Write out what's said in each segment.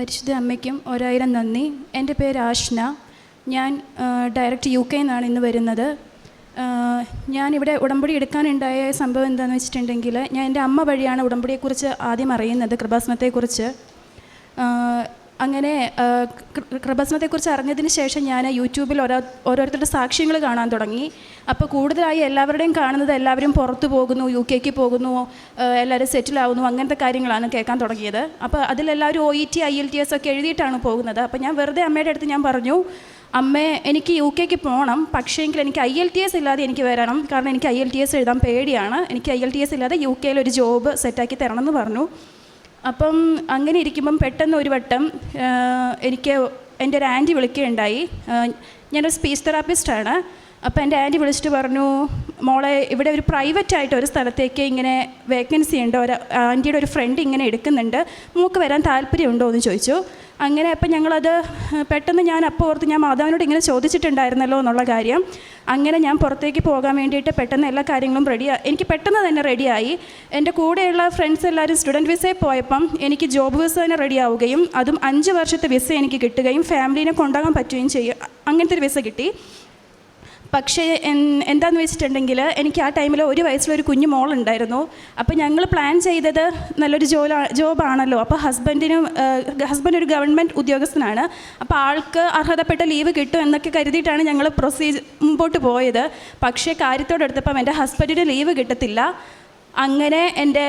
പരിശുദ്ധ അമ്മയ്ക്കും ഒരായിരം നന്ദി. എന്റെ പേര് ആഷ്ന. ഞാൻ ഡയറക്റ്റ് യു കെയിൽ നിന്നാണ് ഇന്ന് വരുന്നത്. ഞാനിവിടെ ഉടമ്പടി എടുക്കാനുണ്ടായ സംഭവം എന്താണെന്ന് വെച്ചിട്ടുണ്ടെങ്കിൽ ഞാൻ എന്റെ അമ്മ വഴിയാണ് ഉടമ്പടിയെക്കുറിച്ച് ആദ്യം അറിയുന്നത് കൃപാസനത്തെക്കുറിച്ച്. അങ്ങനെ ആ, കുറിച്ച് അറിഞ്ഞതിന് ശേഷം ഞാൻ യൂട്യൂബിൽ ഓരോ ഓരോരുത്തരുടെ സാക്ഷ്യങ്ങൾ കാണാൻ തുടങ്ങി. അപ്പോൾ കൂടുതലായി എല്ലാവരുടെയും കാണുന്നത് എല്ലാവരും പുറത്തു പോകുന്നു യു കെക്ക് പോകുന്നു എല്ലാവരും സെറ്റിലാവുന്നു അങ്ങനത്തെ കാര്യങ്ങളാണ് കേൾക്കാൻ തുടങ്ങിയത്. അപ്പോൾ അതിലെല്ലാവരും O E T I L T S ഒക്കെ എഴുതിയിട്ടാണ് പോകുന്നത്. അപ്പോൾ ഞാൻ വെറുതെ അമ്മയുടെ അടുത്ത് ഞാൻ പറഞ്ഞു അമ്മേ എനിക്ക് യു കെക്ക് പോകണം പക്ഷേങ്കിൽ എനിക്ക് ഐ എൽ ടി എസ് ഇല്ലാതെ എനിക്ക് വരണം. കാരണം എനിക്ക് ഐ എൽ ടി എസ് എഴുതാൻ പേടിയാണ്. എനിക്ക് ഐ എൽ ടി എസ് ഇല്ലാതെ യു കെയിൽ ഒരു ജോബ് സെറ്റാക്കി തരണം എന്ന് പറഞ്ഞു. അപ്പം അങ്ങനെ ഇരിക്കുമ്പം പെട്ടെന്ന് ഒരു വട്ടം എനിക്ക് എന്റെ ഒരു ആന്റി വിളിക്കുകയുണ്ടായി. ഞാനൊരു സ്പീച്ച് തെറാപ്പിസ്റ്റാണ്. അപ്പോൾ എന്റെ ആന്റി വിളിച്ചിട്ട് പറഞ്ഞു മോളെ ഇവിടെ ഒരു പ്രൈവറ്റ് ആയിട്ട് ഒരു സ്ഥലത്തേക്ക് ഇങ്ങനെ വേക്കൻസി ഉണ്ട്. ഒരു ആന്റിയുടെ ഒരു ഫ്രണ്ട് ഇങ്ങനെ എടുക്കുന്നുണ്ട്. മൂക്ക് വരാൻ താല്പര്യമുണ്ടോ? എന്ന് ചോദിച്ചു. അങ്ങനെ അപ്പം ഞങ്ങളത് പെട്ടെന്ന് ഞാൻ അപ്പോൾ ഓർത്ത് ഞാൻ മാതാവിനോട് ഇങ്ങനെ ചോദിച്ചിട്ടുണ്ടായിരുന്നല്ലോ എന്നുള്ള കാര്യം. അങ്ങനെ ഞാൻ പുറത്തേക്ക് പോകാൻ വേണ്ടിയിട്ട് പെട്ടെന്ന് എല്ലാ കാര്യങ്ങളും റെഡി എനിക്ക് പെട്ടെന്ന് തന്നെ റെഡിയായി എന്റെ കൂടെയുള്ള ഫ്രണ്ട്സ് എല്ലാവരും സ്റ്റുഡന്റ് വിസയിൽ പോയപ്പം എനിക്ക് ജോബ് വിസ തന്നെ റെഡി ആവുകയും അതും അഞ്ച് വർഷത്തെ വിസ എനിക്ക് കിട്ടുകയും ഫാമിലീനെ കൊണ്ടാകാൻ പറ്റുകയും ചെയ്യും അങ്ങനത്തെ ഒരു വിസ കിട്ടി. പക്ഷേ എന്താന്ന് വെച്ചിട്ടുണ്ടെങ്കിൽ എനിക്ക് ആ ടൈമിൽ ഒരു വയസ്സിലൊരു കുഞ്ഞു മോളുണ്ടായിരുന്നു. അപ്പോൾ ഞങ്ങൾ പ്ലാൻ ചെയ്തത് നല്ലൊരു ജോല ജോബാണല്ലോ. അപ്പോൾ ഹസ്ബൻഡിനും ഹസ്ബൻഡ് ഒരു ഗവൺമെന്റ് ഉദ്യോഗസ്ഥനാണ്. അപ്പോൾ ആൾക്ക് അർഹതപ്പെട്ട ലീവ് കിട്ടും എന്നൊക്കെ കരുതിയിട്ടാണ് ഞങ്ങൾ പ്രൊസീജ് മുമ്പോട്ട് പോയത്. പക്ഷേ കാര്യത്തോടെടുത്തപ്പം എന്റെ ഹസ്ബൻഡിന് ലീവ് കിട്ടത്തില്ല. അങ്ങനെ എന്റെ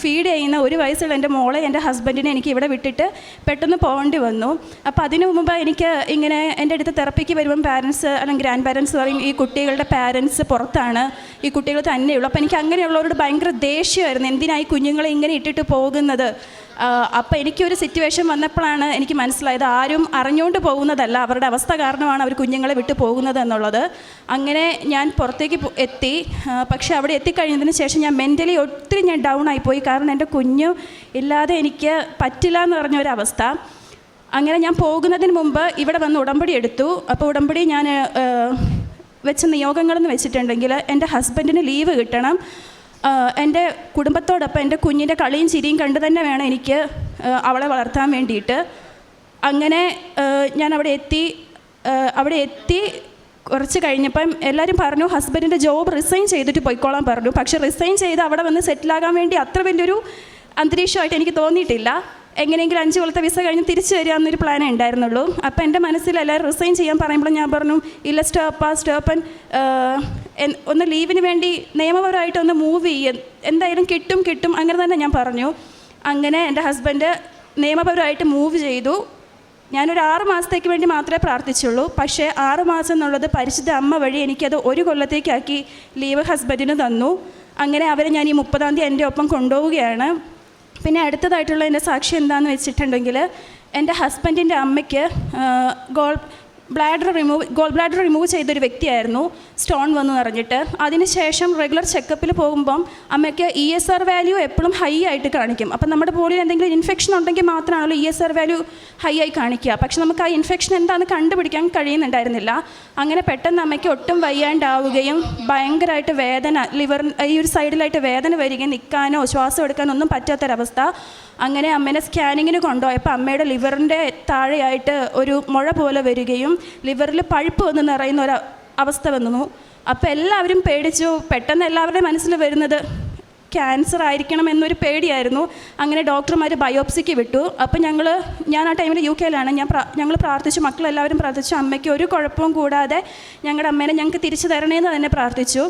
ഫീഡ് ചെയ്യുന്ന ഒരു വയസ്സുള്ള എന്റെ മോളെ എന്റെ ഹസ്ബൻഡിനെ എനിക്ക് ഇവിടെ വിട്ടിട്ട് പെട്ടെന്ന് പോകേണ്ടി വന്നു. അപ്പോൾ അതിനു മുമ്പ് എനിക്ക് ഇങ്ങനെ എന്റെ അടുത്ത് തെറപ്പിക്ക് വരുമ്പം പാരൻസ് അല്ലെങ്കിൽ ഗ്രാൻഡ് പാരൻസ് പറയും ഈ കുട്ടികളുടെ പാരൻസ് പുറത്താണ്. ഈ കുട്ടികൾ തന്നെയുള്ളൂ. അപ്പോൾ എനിക്ക് അങ്ങനെയുള്ളവരോട് ഭയങ്കര ദേഷ്യമായിരുന്നു. എന്തിനായി കുഞ്ഞുങ്ങളെ ഇങ്ങനെ ഇട്ടിട്ട് പോകുന്നത്? അപ്പോൾ എനിക്കൊരു സിറ്റുവേഷൻ വന്നപ്പോഴാണ് എനിക്ക് മനസ്സിലായത് ആരും അറിഞ്ഞുകൊണ്ട് പോകുന്നതല്ല. അവരുടെ അവസ്ഥ കാരണമാണ് അവർ കുഞ്ഞുങ്ങളെ വിട്ടു പോകുന്നത് എന്നുള്ളത്. അങ്ങനെ ഞാൻ പുറത്തേക്ക് എത്തി. പക്ഷേ അവിടെ എത്തിക്കഴിഞ്ഞതിന് ശേഷം ഞാൻ മെന്റലി ഒത്തിരി ഞാൻ ഡൗൺ ആയിപ്പോയി. കാരണം എന്റെ കുഞ്ഞ് ഇല്ലാതെ എനിക്ക് പറ്റില്ല എന്ന് പറഞ്ഞൊരവസ്ഥ. അങ്ങനെ ഞാൻ പോകുന്നതിന് മുമ്പ് ഇവിടെ വന്ന് ഉടമ്പടി എടുത്തു. അപ്പോൾ ഉടമ്പടി ഞാൻ വെച്ച നിയോഗങ്ങളെന്ന് വെച്ചിട്ടുണ്ടെങ്കിൽ എന്റെ ഹസ്ബൻഡിന് ലീവ് കിട്ടണം. എന്റെ കുടുംബത്തോടൊപ്പം എന്റെ കുഞ്ഞിന്റെ കളിയും ചിരിയും കണ്ടു തന്നെ വേണം എനിക്ക് അവളെ വളർത്താൻ വേണ്ടിയിട്ട്. അങ്ങനെ ഞാൻ അവിടെ എത്തി അവിടെ എത്തി. കുറച്ച് കഴിഞ്ഞപ്പം എല്ലാവരും പറഞ്ഞു ഹസ്ബൻഡിന്റെ ജോബ് റിസൈൻ ചെയ്തിട്ട് പോയിക്കോളാൻ പറഞ്ഞു. പക്ഷേ റിസൈൻ ചെയ്ത് അവിടെ വന്ന് സെറ്റിലാകാൻ വേണ്ടി അത്ര വലിയൊരു അന്തരീക്ഷമായിട്ട് എനിക്ക് തോന്നിയിട്ടില്ല. എങ്ങനെയെങ്കിലും അഞ്ച് കൊല്ലത്തെ വിസ കഴിഞ്ഞ് തിരിച്ചു വരിക എന്നൊരു പ്ലാനേ ഉണ്ടായിരുന്നുള്ളൂ. അപ്പോൾ എന്റെ മനസ്സിൽ എല്ലാവരും റിസൈൻ ചെയ്യാൻ പറയുമ്പോൾ ഞാൻ പറഞ്ഞു ഇല്ല സ്റ്റോപ്പ സ്റ്റോപ്പൻ ഒന്ന് ലീവിന് വേണ്ടി നിയമപരമായിട്ട് ഒന്ന് മൂവ് ചെയ്യും. എന്തായാലും കിട്ടും കിട്ടും. അങ്ങനെ തന്നെ ഞാൻ പറഞ്ഞു. അങ്ങനെ എന്റെ ഹസ്ബൻഡ് നിയമപരമായിട്ട് മൂവ് ചെയ്തു. ഞാനൊരു ആറ് മാസത്തേക്ക് വേണ്ടി മാത്രമേ പ്രാർത്ഥിച്ചുള്ളൂ. പക്ഷേ ആറ് മാസം എന്നുള്ളത് പരിശുദ്ധ അമ്മ വഴി എനിക്കത് ഒരു കൊല്ലത്തേക്കാക്കി ലീവ് ഹസ്ബൻഡിന് തന്നു. അങ്ങനെ അവരെ ഞാൻ ഈ മുപ്പതാം തീയതി എന്റെ ഒപ്പം കൊണ്ടുപോവുകയാണ്. പിന്നെ അടുത്തതായിട്ടുള്ള എന്റെ സാക്ഷി എന്താണെന്ന് വെച്ചിട്ടുണ്ടെങ്കിൽ എന്റെ ഹസ്ബൻഡിന്റെ അമ്മയ്ക്ക് goal bladder remove goal bladder remove ചെയ്തൊരു വ്യക്തിയായിരുന്നു. സ്റ്റോൺ വന്നു നിറഞ്ഞിട്ട് അതിനുശേഷം റെഗുലർ ചെക്കപ്പിൽ പോകുമ്പം അമ്മയ്ക്ക് ഇ എസ് ആർ വാല്യൂ എപ്പോഴും ഹൈ ആയിട്ട് കാണിക്കും. അപ്പം നമ്മുടെ ബോഡിയിൽ എന്തെങ്കിലും ഇൻഫെക്ഷൻ ഉണ്ടെങ്കിൽ മാത്രമാണല്ലോ E S R value high ആയി കാണിക്കുക. പക്ഷെ നമുക്ക് ആ ഇൻഫെക്ഷൻ എന്താണെന്ന് കണ്ടുപിടിക്കാൻ കഴിയുന്നുണ്ടായിരുന്നില്ല. അങ്ങനെ പെട്ടെന്ന് അമ്മയ്ക്ക് ഒട്ടും വയ്യാണ്ടാവുകയും ഭയങ്കരമായിട്ട് വേദന ലിവർ ഈ ഒരു സൈഡിലായിട്ട് വേദന വരികയും നിൽക്കാനോ ശ്വാസം എടുക്കാനോ ഒന്നും പറ്റാത്തൊരവസ്ഥ. അങ്ങനെ അമ്മേനെ സ്കാനിങ്ങിന് കൊണ്ടുപോയപ്പോൾ അമ്മയുടെ ലിവറിന്റെ താഴെയായിട്ട് ഒരു മുഴ പോലെ വരികയും ലിവറിൽ പഴുപ്പ് വന്ന് നിറയുന്ന ഒരു അവസ്ഥ വന്നു. അപ്പോൾ എല്ലാവരും പേടിച്ചു. പെട്ടെന്ന് എല്ലാവരുടെയും മനസ്സിൽ വരുന്നത് ക്യാൻസർ ആയിരിക്കണം എന്നൊരു പേടിയായിരുന്നു. അങ്ങനെ ഡോക്ടർമാർ ബയോപ്സിക്ക് വിട്ടു. അപ്പോൾ ഞങ്ങൾ ഞാൻ ആ ടൈമിൽ യു കെയിലാണ്. ഞാൻ ഞങ്ങൾ പ്രാർത്ഥിച്ചു. മക്കളെല്ലാവരും പ്രാർത്ഥിച്ചു. അമ്മയ്ക്ക് ഒരു കുഴപ്പവും കൂടാതെ ഞങ്ങളുടെ അമ്മേനെ ഞങ്ങൾക്ക് തിരിച്ചു തരണേന്ന് തന്നെ പ്രാർത്ഥിച്ചു.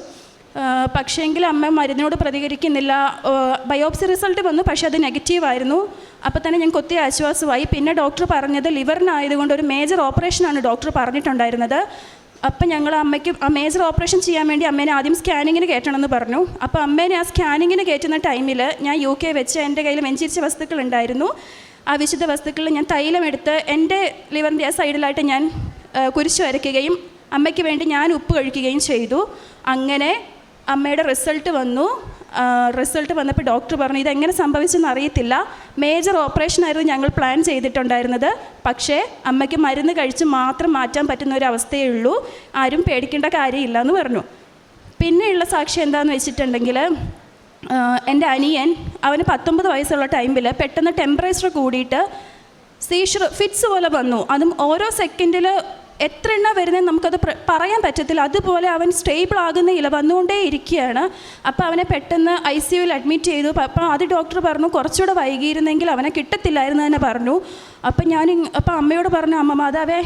പക്ഷേങ്കിൽ അമ്മ മരുന്നിനോട് പ്രതികരിക്കുന്നില്ല. ബയോപ്സി റിസൾട്ട് വന്നു പക്ഷേ അത് നെഗറ്റീവ് ആയിരുന്നു. അപ്പോൾ തന്നെ ഞങ്ങൾക്ക് ഒത്തിരി ആശ്വാസമായി. പിന്നെ ഡോക്ടർ പറഞ്ഞത് ലിവറിനായതുകൊണ്ട് ഒരു മേജർ ഓപ്പറേഷനാണ് ഡോക്ടർ പറഞ്ഞിട്ടുണ്ടായിരുന്നത്. അപ്പം ഞങ്ങൾ അമ്മയ്ക്ക് ആ മേജർ ഓപ്പറേഷൻ ചെയ്യാൻ വേണ്ടി അമ്മേനെ ആദ്യം സ്കാനിങ്ങിന് കയറ്റണമെന്ന് പറഞ്ഞു. അപ്പോൾ അമ്മേനെ ആ സ്കാനിങ്ങിന് കയറ്റുന്ന ടൈമിൽ ഞാൻ യു കെ വെച്ച് എന്റെ കയ്യിൽ വെഞ്ചിരിച്ച വസ്തുക്കൾ ഉണ്ടായിരുന്നു. ആ വിശുദ്ധ വസ്തുക്കളിൽ ഞാൻ തൈലമെടുത്ത് എന്റെ ലിവറിന്റെ ആ സൈഡിലായിട്ട് ഞാൻ കുരിശ് വരയ്ക്കുകയും അമ്മയ്ക്ക് വേണ്ടി ഞാൻ ഉപ്പ് കഴിക്കുകയും ചെയ്തു. അങ്ങനെ അമ്മയുടെ റിസൾട്ട് വന്നു. റിസൾട്ട് വന്നപ്പോൾ ഡോക്ടർ പറഞ്ഞു ഇതെങ്ങനെ സംഭവിച്ചെന്ന് അറിയത്തില്ല. മേജർ ഓപ്പറേഷനായിരുന്നു ഞങ്ങൾ പ്ലാൻ ചെയ്തിട്ടുണ്ടായിരുന്നത്. പക്ഷേ അമ്മയ്ക്ക് മരുന്ന് കഴിച്ച് മാത്രം മാറ്റാൻ പറ്റുന്ന ഒരു അവസ്ഥയേ ഉള്ളൂ. ആരും പേടിക്കേണ്ട കാര്യമില്ല എന്ന് പറഞ്ഞു. പിന്നെയുള്ള സാക്ഷി എന്താണെന്ന് വെച്ചിട്ടുണ്ടെങ്കിൽ എന്റെ അനിയൻ അവന് പത്തൊമ്പത് വയസ്സുള്ള ടൈമിൽ പെട്ടെന്ന് ടെമ്പറേച്ചർ കൂടിയിട്ട് സീഷർ ഫിറ്റ്സ് പോലെ വന്നു. അതും ഓരോ സെക്കൻഡിൽ എത്ര എണ്ണ വരുന്നത് നമുക്കത് പറയാൻ പറ്റത്തില്ല. അതുപോലെ അവൻ സ്റ്റേബിൾ ആകുന്നില്ല. വന്നുകൊണ്ടേ ഇരിക്കുകയാണ്. അപ്പോൾ അവനെ പെട്ടെന്ന് ഐ സി യുവിൽ അഡ്മിറ്റ് ചെയ്തു. അപ്പോൾ അത് ഡോക്ടർ പറഞ്ഞു കുറച്ചുകൂടെ വൈകിയിരുന്നെങ്കിൽ അവനെ കിട്ടത്തില്ലായിരുന്നു തന്നെ പറഞ്ഞു. അപ്പം ഞാൻ അപ്പം അമ്മയോട് പറഞ്ഞു അമ്മ മാതാവേ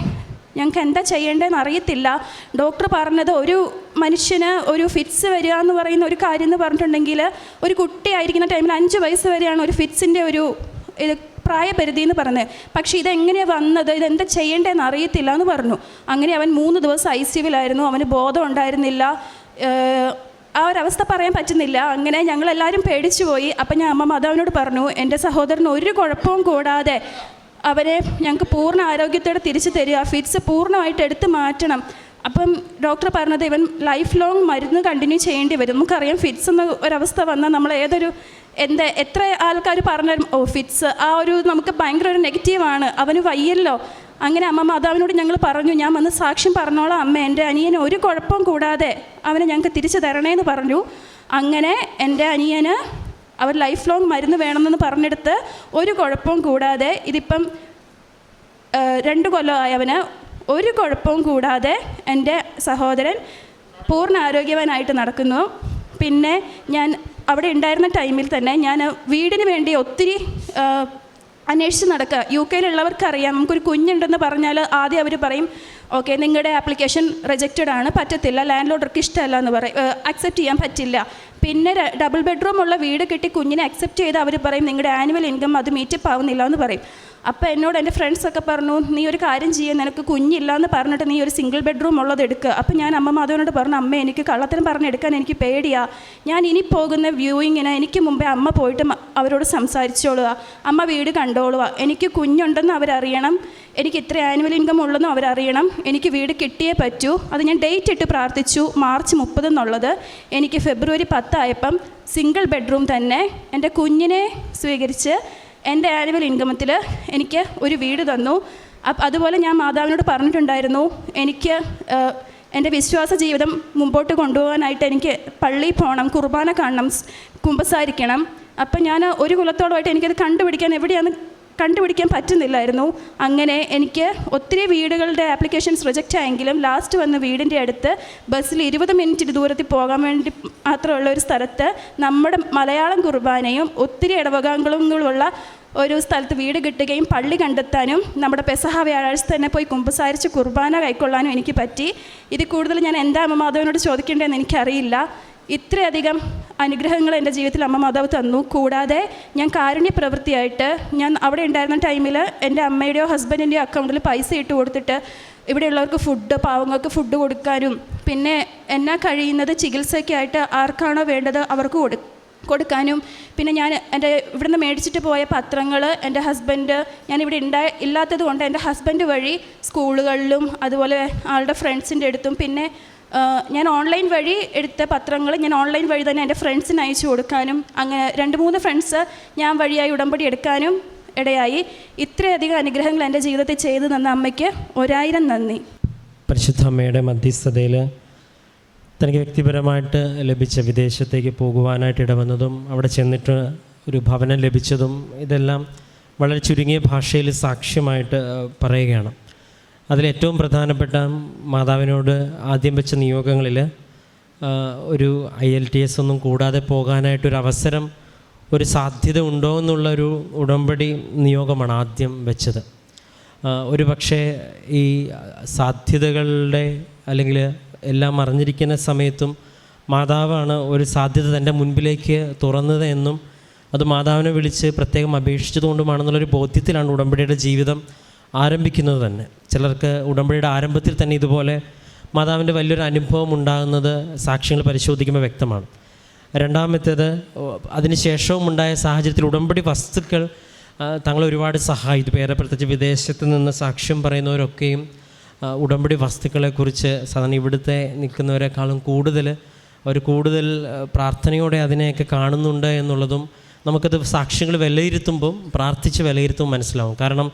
ഞങ്ങൾക്ക് എന്താ ചെയ്യേണ്ടതെന്ന് അറിയത്തില്ല. ഡോക്ടർ പറഞ്ഞത് ഒരു മനുഷ്യന് ഒരു ഫിറ്റ്സ് വരിക എന്ന് പറയുന്ന ഒരു കാര്യം എന്ന് പറഞ്ഞിട്ടുണ്ടെങ്കിൽ ഒരു കുട്ടിയായിരിക്കുന്ന ടൈമിൽ അഞ്ച് വയസ്സ് വരെയാണ് ഒരു ഫിറ്റ്സിന്റെ ഒരു ഇത് പ്രായപരിധി എന്ന് പറഞ്ഞത് പക്ഷേ ഇതെങ്ങനെയാണ് വന്നത്? ഇതെന്താ ചെയ്യേണ്ടതെന്ന് അറിയത്തില്ല എന്ന് പറഞ്ഞു. അങ്ങനെ അവൻ മൂന്ന് ദിവസം ഐ സി അവന് ബോധം ഉണ്ടായിരുന്നില്ല ആ ആ ഒരവസ്ഥ പറയാൻ പറ്റുന്നില്ല. അങ്ങനെ ഞങ്ങളെല്ലാവരും പേടിച്ചു പോയി. അപ്പം ഞാൻ അമ്മ മാതാവിനോട് പറഞ്ഞു എന്റെ സഹോദരന് ഒരു കുഴപ്പവും കൂടാതെ അവരെ ഞങ്ങൾക്ക് പൂർണ ആരോഗ്യത്തോടെ തിരിച്ചു തരിക. ഫിറ്റ്സ് പൂർണമായിട്ട് എടുത്തു മാറ്റണം. അപ്പം ഡോക്ടർ പറഞ്ഞത് ഇവൻ ലൈഫ് ലോങ് മരുന്ന് കണ്ടിന്യൂ ചെയ്യേണ്ടി വരും. നമുക്കറിയാം ഫിറ്റ്സ് എന്ന ഒരവസ്ഥ വന്നാൽ നമ്മൾ ഏതൊരു എന്താ എത്ര ആൾക്കാർ പറഞ്ഞാലും ഓ ഫിറ്റ്സ് ആ ഒരു നമുക്ക് ഭയങ്കര ഒരു നെഗറ്റീവാണ് അവന് വയ്യല്ലോ. അങ്ങനെ അമ്മ മാതാവിനോട് ഞങ്ങൾ പറഞ്ഞു ഞാൻ വന്ന് സാക്ഷ്യം പറഞ്ഞോളാം അമ്മ. എന്റെ അനിയന് ഒരു കുഴപ്പം കൂടാതെ അവനെ ഞങ്ങൾക്ക് തിരിച്ചു തരണേന്ന് പറഞ്ഞു. അങ്ങനെ എന്റെ അനിയന് അവർ ലൈഫ് ലോങ് മരുന്ന് വേണമെന്ന് പറഞ്ഞെടുത്ത് ഒരു കുഴപ്പവും കൂടാതെ ഇതിപ്പം രണ്ട് കൊല്ലമായി അവന് ഒരു കുഴപ്പവും കൂടാതെ എന്റെ സഹോദരൻ പൂർണ ആരോഗ്യവാനായിട്ട് നടക്കുന്നു. പിന്നെ ഞാൻ അവിടെ ഉണ്ടായിരുന്ന ടൈമിൽ തന്നെ ഞാൻ വീടിന് വേണ്ടി ഒത്തിരി അന്വേഷിച്ച് നടക്കുക. യു കെയിലുള്ളവർക്കറിയാം നമുക്കൊരു കുഞ്ഞുണ്ടെന്ന് പറഞ്ഞാൽ ആദ്യം അവർ പറയും ഓക്കെ നിങ്ങളുടെ ആപ്ലിക്കേഷൻ റിജക്റ്റഡ് ആണ് പറ്റത്തില്ല ലാൻഡ് ലോഡർക്ക് ഇഷ്ടമല്ല എന്ന് പറയും അക്സെപ്റ്റ് ചെയ്യാൻ പറ്റില്ല. പിന്നെ ഡബിൾ ബെഡ്റൂം ഉള്ള വീട് കിട്ടി കുഞ്ഞിനെ അക്സെപ്റ്റ് ചെയ്ത് അവർ പറയും നിങ്ങളുടെ ആനുവൽ ഇൻകം അത് മീറ്റപ്പ് ആവുന്നില്ല എന്ന് പറയും. അപ്പോൾ എന്നോട് എന്റെ ഫ്രണ്ട്സൊക്കെ പറഞ്ഞു നീ ഒരു കാര്യം ചെയ്യുക നിനക്ക് കുഞ്ഞില്ല എന്ന് പറഞ്ഞിട്ട് നീ ഒരു സിംഗിൾ ബെഡ്റൂം ഉള്ളത് എടുക്കുക അപ്പോൾ ഞാൻ അമ്മ മാധവനോട് പറഞ്ഞു അമ്മ എനിക്ക് കള്ളത്തിന് പറഞ്ഞെടുക്കാൻ എനിക്ക് പേടിയാ. ഞാൻ ഇനി പോകുന്ന വ്യൂയിങ്ങിന് എനിക്ക് മുമ്പേ അമ്മ പോയിട്ട് അവരോട് സംസാരിച്ചോളുക. അമ്മ വീട് കണ്ടോളുക. എനിക്ക് കുഞ്ഞുണ്ടെന്ന് അവരറിയണം. എനിക്ക് ഇത്ര ആനുവൽ ഇൻകം ഉള്ളതെന്ന് അവരറിയണം. എനിക്ക് വീട് കിട്ടിയേ പറ്റൂ. അത് ഞാൻ ഡേറ്റ് ഇട്ട് പ്രാർത്ഥിച്ചു. മാർച്ച് മുപ്പത് എന്നുള്ളത്. എനിക്ക് ഫെബ്രുവരി പത്തായപ്പം സിംഗിൾ ബെഡ്റൂം തന്നെ എന്റെ കുഞ്ഞിനെ സ്വീകരിച്ച് എന്റെ ആനുവൽ ഇൻകമത്തിൽ എനിക്ക് ഒരു വീട് തന്നു. അപ്പം അതുപോലെ ഞാൻ മാതാവിനോട് പറഞ്ഞിട്ടുണ്ടായിരുന്നു. എനിക്ക് എന്റെ വിശ്വാസ ജീവിതം മുമ്പോട്ട് കൊണ്ടുപോകാനായിട്ട് എനിക്ക് പള്ളിയിൽ പോകണം കുർബാന കാണണം കുമ്പസാരിക്കണം. അപ്പം ഞാൻ ഒരു കുലത്തോളമായിട്ട് എനിക്കത് കണ്ടുപിടിക്കാൻ എവിടെയാണ് കണ്ടുപിടിക്കാൻ പറ്റുന്നില്ലായിരുന്നു. അങ്ങനെ എനിക്ക് ഒത്തിരി വീടുകളുടെ ആപ്ലിക്കേഷൻസ് റിജക്റ്റ് ആയെങ്കിലും ലാസ്റ്റ് വന്ന വീടിന്റെ അടുത്ത് ബസ്സിൽ ഇരുപത് മിനിറ്റ് ദൂരത്തിൽ പോകാൻ വേണ്ടി മാത്രമുള്ള ഒരു സ്ഥലത്ത് നമ്മുടെ മലയാളം കുർബാനയും ഒത്തിരി ഇടവകാംഗങ്ങളുമുള്ള ഒരു സ്ഥലത്ത് വീട് കിട്ടുകയും പള്ളി കണ്ടെത്താനും നമ്മുടെ പെസഹ വ്യാഴാഴ്ച തന്നെ പോയി കുമ്പസാരിച്ച് കുർബാന കൈക്കൊള്ളാനും എനിക്ക് പറ്റി. ഇത് കൂടുതൽ ഞാൻ എന്താ അമ്മമാധവനോട് ചോദിക്കേണ്ടതെന്ന് എനിക്കറിയില്ല. ഇത്രയധികം അനുഗ്രഹങ്ങൾ എന്റെ ജീവിതത്തിൽ അമ്മ മാതാവ് തന്നു. കൂടാതെ ഞാൻ കാരുണ്യ പ്രവൃത്തിയായിട്ട് ഞാൻ അവിടെ ഉണ്ടായിരുന്ന ടൈമിൽ എന്റെ അമ്മയുടെയോ ഹസ്ബൻഡിന്റെയോ അക്കൗണ്ടിൽ പൈസ ഇട്ട് കൊടുത്തിട്ട് ഇവിടെയുള്ളവർക്ക് ഫുഡ് പാവങ്ങൾക്ക് ഫുഡ് കൊടുക്കാനും പിന്നെ എന്നാ കഴിയുന്നത് ചികിത്സയ്ക്കായിട്ട് ആർക്കാണോ വേണ്ടത് അവർക്ക് കൊടു കൊടുക്കാനും പിന്നെ ഞാൻ എന്റെ ഇവിടുന്ന് മേടിച്ചിട്ട് പോയ പത്രങ്ങൾ എന്റെ ഹസ്ബൻഡ് ഞാൻ ഇവിടെ ഉണ്ടായ ഇല്ലാത്തത് കൊണ്ട് എന്റെ ഹസ്ബൻഡ് വഴി സ്കൂളുകളിലും അതുപോലെ ആളുടെ ഫ്രണ്ട്സിന്റെ അടുത്തും പിന്നെ ഞാൻ ഓൺലൈൻ വഴി എടുത്ത പത്രങ്ങൾ ഞാൻ ഓൺലൈൻ വഴി തന്നെ എന്റെ ഫ്രണ്ട്സിന് അയച്ചു കൊടുക്കാനും അങ്ങനെ രണ്ട് മൂന്ന് ഫ്രണ്ട്സ് ഞാൻ വഴിയായി ഉടമ്പടി എടുക്കാനും ഇടയായി. ഇത്രയധികം അനുഗ്രഹങ്ങൾ എന്റെ ജീവിതത്തിൽ ചെയ്തു തന്ന അമ്മയ്ക്ക് ഒരായിരം നന്ദി. പരിശുദ്ധ അമ്മയുടെ മധ്യസ്ഥതയിൽ തനിക്ക് വ്യക്തിപരമായിട്ട് ലഭിച്ച വിദേശത്തേക്ക് പോകുവാനായിട്ട് ഇടവന്നതും അവിടെ ചെന്നിട്ട് ഒരു ഭവനം ലഭിച്ചതും ഇതെല്ലാം വളരെ ചുരുങ്ങിയ ഭാഷയിൽ സാക്ഷ്യമായിട്ട് പറയുകയാണ്. അതിലേറ്റവും പ്രധാനപ്പെട്ട മാതാവിനോട് ആദ്യം വെച്ച നിയോഗങ്ങളിൽ ഒരു ഐ എൽ ടി എസ് ഒന്നും കൂടാതെ പോകാനായിട്ടൊരു അവസരം ഒരു സാധ്യത ഉണ്ടോ എന്നുള്ളൊരു ഉടമ്പടി നിയോഗമാണ് ആദ്യം വെച്ചത്. ഒരു പക്ഷേ ഈ സാധ്യതകളുടെ അല്ലെങ്കിൽ എല്ലാം അറിഞ്ഞിരിക്കുന്ന സമയത്തും മാതാവാണ് ഒരു സാധ്യത തന്റെ മുൻപിലേക്ക് തുറന്നത് എന്നും അത് മാതാവിനെ വിളിച്ച് പ്രത്യേകം അപേക്ഷിച്ചതുകൊണ്ടുമാണെന്നുള്ളൊരു ബോധ്യത്തിലാണ് ഉടമ്പടിയുടെ ജീവിതം. ആരംഭിക്കുന്നത് തന്നെ. ചിലർക്ക് ഉടമ്പടിയുടെ ആരംഭത്തിൽ തന്നെ ഇതുപോലെ മാതാവിന്റെ വലിയൊരു അനുഭവം ഉണ്ടാകുന്നത് സാക്ഷ്യങ്ങൾ പരിശോധിക്കുമ്പോൾ വ്യക്തമാണ്. രണ്ടാമത്തേത് അതിനുശേഷവും ഉണ്ടായ സാഹചര്യത്തിൽ ഉടമ്പടി വസ്തുക്കൾ തങ്ങളെ ഒരുപാട് സഹായിച്ചു. പേരെ പ്രത്യേകിച്ച് വിദേശത്ത് നിന്ന് സാക്ഷ്യം പറയുന്നവരൊക്കെയും ഉടമ്പടി വസ്തുക്കളെക്കുറിച്ച് സാധാരണ ഇവിടുത്തെ നിൽക്കുന്നവരെക്കാളും കൂടുതൽ അവർ കൂടുതൽ പ്രാർത്ഥനയോടെ അതിനെയൊക്കെ കാണുന്നുണ്ട് എന്നുള്ളതും നമുക്കത് സാക്ഷ്യങ്ങൾ വിലയിരുത്തുമ്പം പ്രാർത്ഥിച്ച് വിലയിരുത്തുമ്പോൾ മനസ്സിലാവും. കാരണം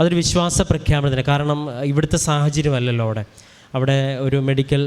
അതൊരു വിശ്വാസ പ്രഖ്യാപനത്തിന്. കാരണം ഇവിടുത്തെ സാഹചര്യമല്ലല്ലോ അവിടെ. അവിടെ ഒരു മെഡിക്കൽ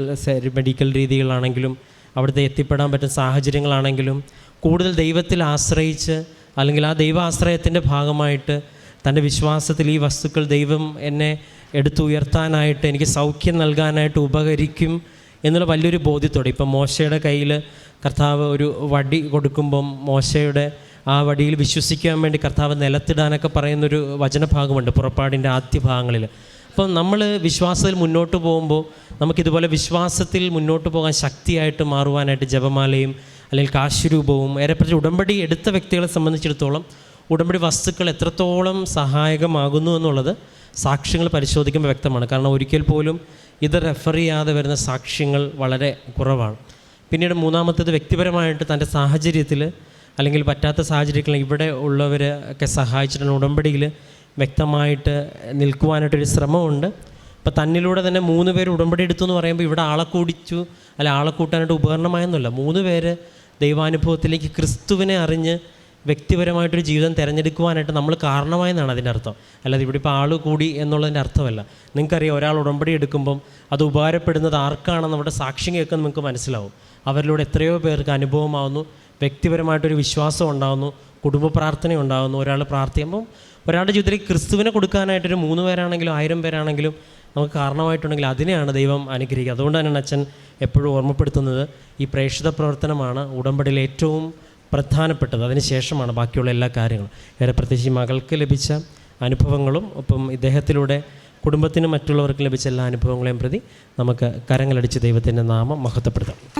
മെഡിക്കൽ രീതികളാണെങ്കിലും അവിടുത്തെ എത്തിപ്പെടാൻ പറ്റുന്ന സാഹചര്യങ്ങളാണെങ്കിലും കൂടുതൽ ദൈവത്തിൽ ആശ്രയിച്ച് അല്ലെങ്കിൽ ആ ദൈവാശ്രയത്തിന്റെ ഭാഗമായിട്ട് തന്റെ വിശ്വാസത്തിൽ ഈ വസ്തുക്കൾ ദൈവം എന്നെ എടുത്തുയർത്താനായിട്ട് എനിക്ക് സൗഖ്യം നൽകാനായിട്ട് ഉപകരിക്കും എന്നുള്ള വലിയൊരു ബോധ്യത്തോടെ. ഇപ്പം മോശയുടെ കയ്യിൽ കർത്താവ് ഒരു വടി കൊടുക്കുമ്പം മോശയുടെ ആ വടിയിൽ വിശ്വസിക്കാൻ വേണ്ടി കർത്താവ് നിലത്തിടാനൊക്കെ പറയുന്നൊരു വചനഭാഗമുണ്ട് പുറപ്പാടിന്റെ ആദ്യ ഭാഗങ്ങളിൽ. അപ്പം നമ്മൾ വിശ്വാസത്തിൽ മുന്നോട്ട് പോകുമ്പോൾ നമുക്കിതുപോലെ വിശ്വാസത്തിൽ മുന്നോട്ട് പോകാൻ ശക്തിയായിട്ട് മാറുവാനായിട്ട് ജപമാലയും അല്ലെങ്കിൽ കാശുരൂപവും ഏറെപ്പറ്റി ഉടമ്പടി എടുത്ത വ്യക്തികളെ സംബന്ധിച്ചിടത്തോളം ഉടമ്പടി വസ്തുക്കൾ എത്രത്തോളം സഹായകമാകുന്നു എന്നുള്ളത് സാക്ഷ്യങ്ങൾ പരിശോധിക്കുമ്പോൾ വ്യക്തമാണ്. കാരണം ഒരിക്കൽ പോലും ഇത് റെഫർ ചെയ്യാതെ വരുന്ന സാക്ഷ്യങ്ങൾ വളരെ കുറവാണ്. പിന്നീട് മൂന്നാമത്തേത് വ്യക്തിപരമായിട്ട് തന്റെ സാഹചര്യത്തിൽ അല്ലെങ്കിൽ പറ്റാത്ത സാഹചര്യത്തിൽ ഇവിടെ ഉള്ളവരൊക്കെ സഹായിച്ചിട്ടുണ്ട് ഉടമ്പടിയിൽ വ്യക്തമായിട്ട് നിൽക്കുവാനായിട്ടൊരു ശ്രമമുണ്ട്. ഇപ്പം തന്നിലൂടെ തന്നെ മൂന്ന് പേര് ഉടമ്പടി എടുത്തു എന്ന് പറയുമ്പോൾ ഇവിടെ ആളെ കൂടിച്ചു അല്ല ആളെ കൂട്ടാനായിട്ട് ഉപകരണമായെന്നല്ല മൂന്ന് പേര് ദൈവാനുഭവത്തിലേക്ക് ക്രിസ്തുവിനെ അറിഞ്ഞ് വ്യക്തിപരമായിട്ടൊരു ജീവിതം തിരഞ്ഞെടുക്കുവാനായിട്ട് നമ്മൾ കാരണമായെന്നാണ് അതിന്റെ അർത്ഥം. അല്ലാതെ ഇവിടെ ഇപ്പോൾ ആൾ കൂടി എന്നുള്ളതിന്റെ അർത്ഥമല്ല. നിങ്ങൾക്കറിയാം ഒരാൾ ഉടമ്പടി എടുക്കുമ്പം അത് ഉപകാരപ്പെടുന്നത് ആർക്കാണെന്ന് നമ്മുടെ സാക്ഷ്യം കേൾക്കുന്നത് നിങ്ങൾക്ക് മനസ്സിലാവും. അവരിലൂടെ എത്രയോ പേർക്ക് അനുഭവമാവുന്നു. വ്യക്തിപരമായിട്ടൊരു വിശ്വാസം ഉണ്ടാകുന്നു കുടുംബ പ്രാർത്ഥന ഉണ്ടാകുന്നു ഒരാൾ പ്രാർത്ഥിക്കുമ്പം ഒരാളുടെ ജീവിതത്തിൽ ക്രിസ്തുവിനെ കൊടുക്കാനായിട്ടൊരു മൂന്ന് പേരാണെങ്കിലും ആയിരം പേരാണെങ്കിലും നമുക്ക് കാരണമായിട്ടുണ്ടെങ്കിൽ അതിനെയാണ് ദൈവം അനുഗ്രഹിക്കുക. അതുകൊണ്ട് തന്നെയാണ് അച്ഛൻ എപ്പോഴും ഓർമ്മപ്പെടുത്തുന്നത്. ഈ പ്രേക്ഷിത പ്രവർത്തനമാണ് ഉടമ്പടിയിൽ ഏറ്റവും പ്രധാനപ്പെട്ടത്. അതിനുശേഷമാണ് ബാക്കിയുള്ള എല്ലാ കാര്യങ്ങളും. ഏറെ പ്രത്യേകിച്ച് മകൾക്ക് ലഭിച്ച അനുഭവങ്ങളും ഒപ്പം ഇദ്ദേഹത്തിലൂടെ കുടുംബത്തിനും മറ്റുള്ളവർക്കും ലഭിച്ച എല്ലാ അനുഭവങ്ങളെയും പ്രതി നമുക്ക് കരങ്ങളടിച്ച് ദൈവത്തിന്റെ നാമം മഹത്വപ്പെടുത്താം.